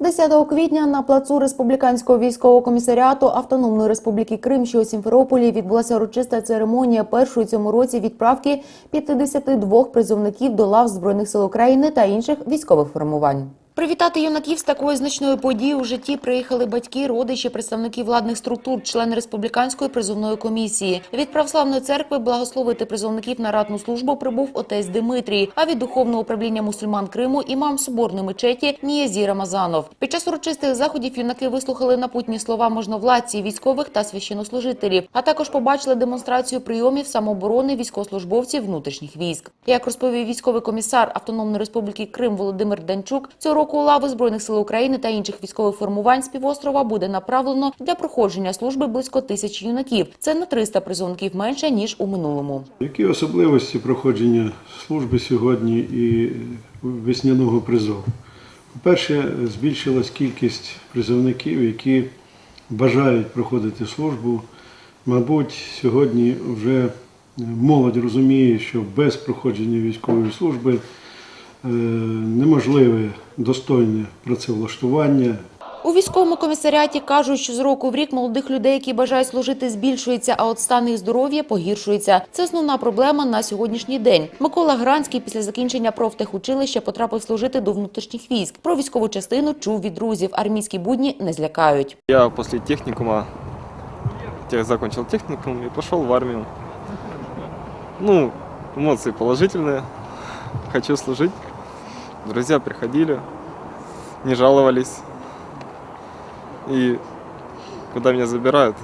10 квітня на плацу Республіканського військового комісаріату Автономної Республіки Крим, що у Сімферополі, відбулася урочиста церемонія першої цьому році відправки 52 призовників до лав Збройних сил України та інших військових формувань. Привітати юнаків з такою значною подією у житті приїхали батьки, родичі, представники владних структур, члени республіканської призовної комісії. Від православної церкви благословити призовників на ратну службу прибув отець Димитрій. А від духовного управління мусульман Криму імам соборної мечеті Ніязі Рамазанов. Під час урочистих заходів юнаки вислухали напутні слова можновладці, військових та священнослужителів, а також побачили демонстрацію прийомів самооборони військовослужбовців внутрішніх військ. Як розповів військовий комісар Автономної Республіки Крим Володимир Данчук, цього року у лави збройних сил України та інших військових формувань з півострова буде направлено для проходження служби близько тисячі юнаків. Це на 300 призовників менше ніж у минулому. Які особливості проходження служби сьогодні і весняного призову? По-перше, збільшилась кількість призовників, які бажають проходити службу. Мабуть, сьогодні вже молодь розуміє, що без проходження військової служби е, неможливе достойне працевлаштування, У військовому комісаріаті кажуть, що з року в рік молодих людей, які бажають служити, збільшується, а от стан їх здоров'я погіршується. Це основна проблема на сьогоднішній день. Микола Гранський після закінчення профтехучилища потрапив служити до внутрішніх військ. Про військову частину чув від друзів. Армійські будні не злякають. Я после техникума, тех закончил техникум и пошел в армию. Ну, эмоции положительные. Хочу служить. Друзья приходили, не жаловались. И куда меня забирают,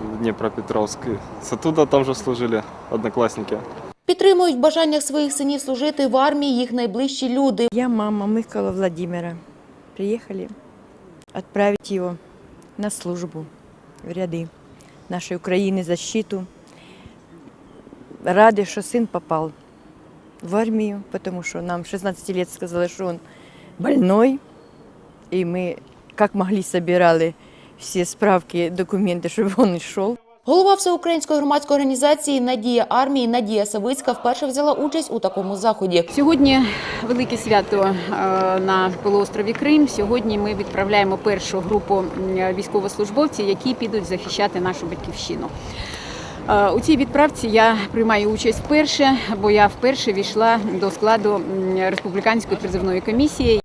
в Днепропетровск, и с оттуда там же служили одноклассники. Підтримують в бажаннях своїх синів служити в армії їх найближчі люди. Я мама Мыкола Владимира. Приехали отправить его на службу в ряды нашей Украины, защиту. Рады, что сын попал в армию, потому что нам в 16 лет сказали, что он больной. И мы как могли собирали все справки, документы, чтобы он и шел. Голова всеукраїнської громадської організації Надія армії Надія Савицька вперше взяла участь у такому заході. Сьогодні велике свято е, на полуострові Крим. Сьогодні ми відправляємо першу групу м, військовослужбовців, які підуть захищати нашу батьківщину. Е, У цій відправці я приймаю участь вперше, бо я вперше війшла до складу республіканської призивної комісії.